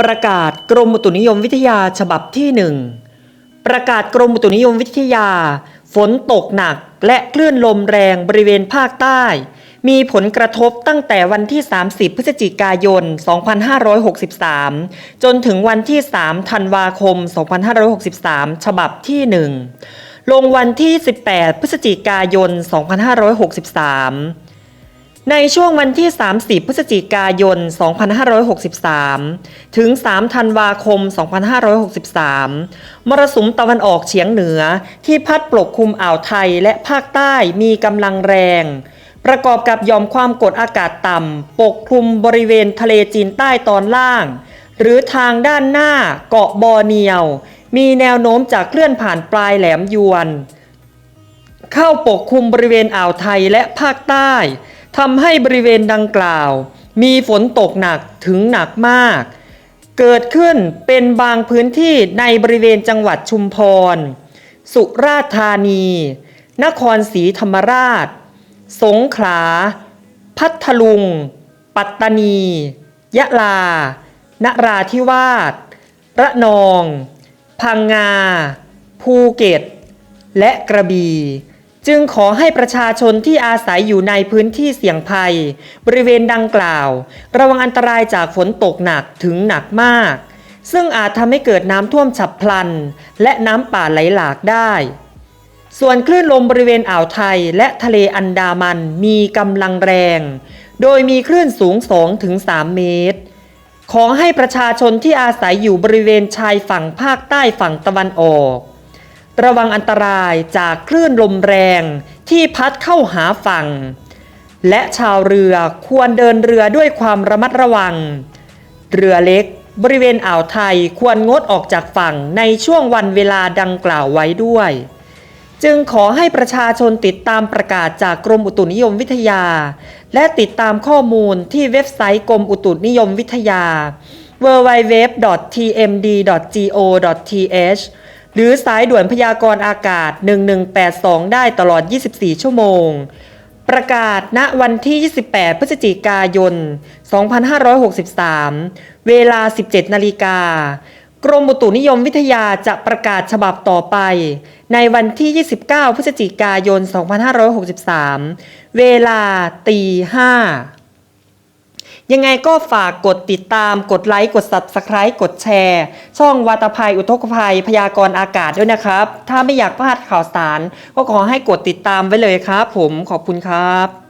ประกาศกรมอุตุนิยมวิทยาฉบับที่หนึ่งประกาศกรมอุตุนิยมวิทยา ฝนตกหนักและคลื่นลมแรงบริเวณภาคใต้ มีผลกระทบตั้งแต่วันที่ 30 พฤศจิกายน 2563 จนถึงวันที่ 3 ธันวาคม 2563 ฉบับที่ 1 ลงวันที่ 18 พฤศจิกายน 2563 ในช่วงวันที่ 30 พฤศจิกายน 2563 ถึง 3 ธันวาคม 2563 มรสุมตะวันออกเฉียงเหนือที่พัดปกคลุมอ่าวไทยและภาคใต้มีกำลังแรง ประกอบกับยอมความกดอากาศต่ำ ปกคลุมบริเวณทะเลจีนใต้ตอนล่าง หรือทางด้านหน้าเกาะบอร์เนียว มีแนวโน้มจะเคลื่อนผ่านปลายแหลมยวน เข้าปกคลุมบริเวณอ่าวไทยและภาคใต้ ทำให้บริเวณดังกล่าว มีฝนตกหนักถึงหนักมาก เกิดขึ้นเป็นบางพื้นที่ในบริเวณจังหวัดชุมพร สุราษฎร์ธานี นครศรีธรรมราช สงขลา พัทลุง ปัตตานี ยะลา นราธิวาส ระนอง พังงา ภูเก็ต และกระบี่ จึงขอให้ประชาชนที่อาศัยอยู่ในพื้นที่เสี่ยงภัย บริเวณดังกล่าว ระวังอันตรายจากฝนตกหนักถึงหนักมาก ซึ่งอาจทำให้เกิดน้ำท่วมฉับพลัน และน้ำป่าไหลหลากได้ ส่วนคลื่นลมบริเวณอ่าวไทยและทะเลอันดามันมีกำลังแรง โดยมีคลื่นสูง 2-3 เมตร ขอให้ประชาชนที่อาศัยอยู่บริเวณชายฝั่งภาคใต้ฝั่งตะวันออก ระวังอันตรายจากคลื่นลมแรงที่พัดเข้าหาฝั่ง และชาวเรือควรเดินเรือด้วยความระมัดระวัง เรือเล็กบริเวณอ่าวไทยควรงดออกจากฝั่งในช่วงวันเวลาดังกล่าวไว้ด้วย จึงขอให้ประชาชนติดตามประกาศจากกรมอุตุนิยมวิทยา และติดตามข้อมูลที่เว็บไซต์กรมอุตุนิยมวิทยา www.tmd.go.th หรือสายด่วนพยากรณ์อากาศ 1182 ได้ตลอด 24 ชั่วโมง ประกาศณวันที่ 28 พฤศจิกายน 2563 เวลา 17 นาฬิกากรมอุตุนิยมวิทยาจะประกาศฉบับต่อไป ในวันที่ 29 พฤศจิกายน 2563 เวลาตีห้า ยังไงก็ฝากกดติดตาม กดไลค์ กด Subscribe กดแชร์ ช่องวาตภัย อุทกภัย พยากรณ์อากาศด้วยนะครับ ถ้าไม่อยากพลาดข่าวสาร ก็ขอให้กดติดตามไว้เลยครับผมขอบคุณครับ